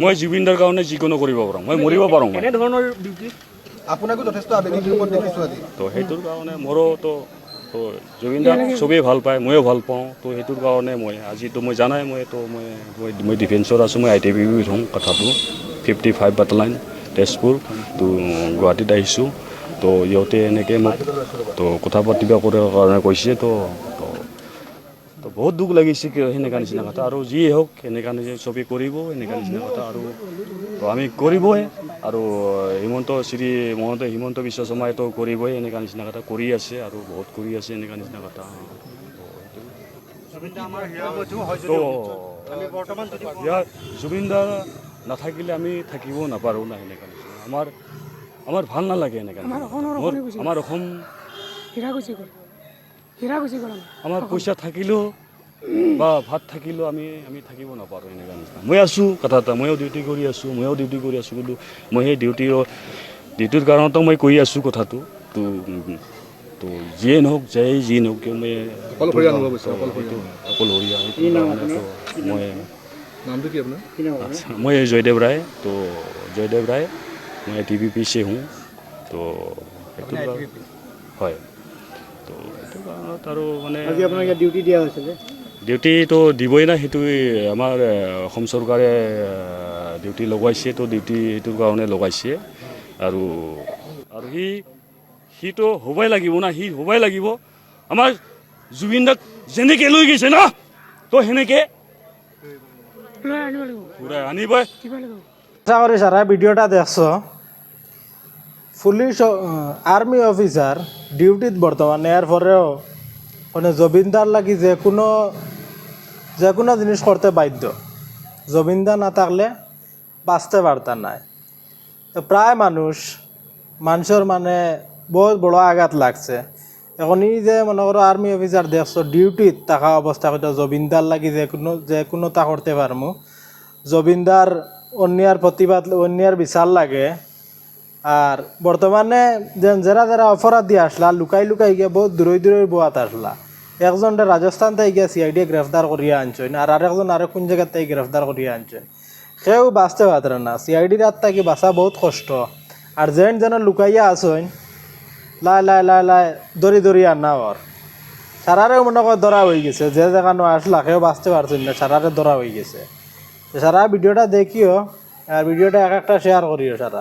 মই জুবিনদাৰ কাৰণে যিকোনো কৰিব পাৰোঁ। মই মৰিব পাৰোঁ মই কেনেধৰণৰ ডিউটি আপোনাকো যথেষ্ট ৰূপত দেখিছোঁ আজি। তো সেইটোৰ কাৰণে মোৰো তো তো জুবিনদাক চবেই ভালো পায় ময়ো ভালো পাওঁ। তো সেইটোৰ কাৰণে মই আজিতো মই জানাই মই তো মই মই মই ডিফেন্সত আছোঁ মই আই টি বি থওঁ কথাটো। ফিফটি ফাইভ বাটালাইন তেজপুৰ তো গুৱাহাটীত আহিছোঁ। তো ইহঁতে এনেকৈ মোক তো কথা পাতিব কৰাৰ কাৰণে কৈছে তো তো বহুত দুখ লাগিছে কি সেনেকুৱা নিচিনা কথা। আৰু যিয়ে হওক সেনেকুৱা নিচিনা চবেই কৰিব এনেকুৱা নিচিনা কথা। আৰু তো আমি কৰিবই। আৰু হিমন্ত শ্ৰী মহন্ত হিমন্ত বিশ্ব শৰ্মাইতো কৰিবই এনেকুৱা নিচিনা কথা কৰি আছে আৰু বহুত কৰি আছে এনেকুৱা নিচিনা কথা ইয়াৰ জুবিন দা নাথাকিলে আমি থাকিব নাপাৰোঁ না সেনেকুৱা নিচিনা। আমাৰ আমাৰ ভালো নালাগে এনেকুৱা আমাৰ অসমে আমাৰ পইচা থাকিলেও বা ভাত থাকিলেও আমি আমি থাকিব নাপাৰোঁ এনেকুৱা নিচিনা। মই আছোঁ কথা এটা ময়ো ডিউটি কৰি আছোঁ ময়ো ডিউটি কৰি আছোঁ কিন্তু মই সেই ডিউটিৰ ডিউটিৰ কাৰণতো মই কৰি আছোঁ কথাটো। তো তো যিয়ে নহওক যাই যি নহওক কিয় মই অকলশৰীয়া মই নামটো কি আপোনাৰ? আচ্ছা মই জয়দেৱ ৰায়। তো জয়দেৱ ৰায় মই টি ভি পি চি হওঁ। তো সেইটো হয়। তো সেইটো কাৰণত আৰু মানে আজি আপোনাক ইয়াত ডিউটি দিয়া হৈছিলে। ডিউটিটো দিবই না সেইটো আমাৰ অসম চৰকাৰে ডিউটি লগাইছে তো ডিউটি সেইটোৰ কাৰণে লগাইছে। আৰু আৰু সি সিটো হ'বই লাগিব না সি হ'বই লাগিব। আমাৰ জুবিন দাক যেনেকৈ লৈ গৈছে না তো সেনেকৈ আনিবই। আশা করি সারা ভিডিওটা দেখছ পুলিশ আর্মি অফিসার ডিউটিত বর্তমানে এর পরেও মানে জবিনদার লাগি যে কোনো যে কোনো জিনিস করতে বাধ্য। জবিনদার না থাকলে বাঁচতে পারতা নাই। তো প্রায় মানুষ, মানুষের মানে বহুত বড় আঘাত লাগছে। এখন ই যে মনে করো আর্মি অফিসার দেখছ ডিউটিত থাকা অবস্থা হয়তো জবিনদার লাগি যে কোনো যে কোনো তা করতে পারমু জবিনদার অন্যার প্রতিবাদ অন্যার বিচার লাগে। আর বর্তমানে যারা যারা অপরাধী আসলা, লুকাই লুকাই গিয়ে বহুত দূরই দূরই বোয়াত আসলা। একজনটা রাজস্থান থেকে গিয়ে সিআইডি গ্রেফতার করিয়া আনছেন, আর আরেকজন আরেক কোন জায়গা থেকে গ্রেফতার করিয়া আনছেন। সেও বাঁচতে পারে না। সিআইডির হাত থাকি বাঁচা বহুত কষ্ট। আর যেন যেন লুকাইয়া আসেন লাই লাই লাই লাই, দড়ি দড়ি আনা ওর সারারে মনে কর ধরা হয়ে গেছে। যে জায়গানো আসলা সেও বাঁচতে পারছেন না। সারারে ধরা হয়ে গেছে। সারা ভিডিওটা দেখিও আর ভিডিওটা এক একটা শেয়ার করিও সারা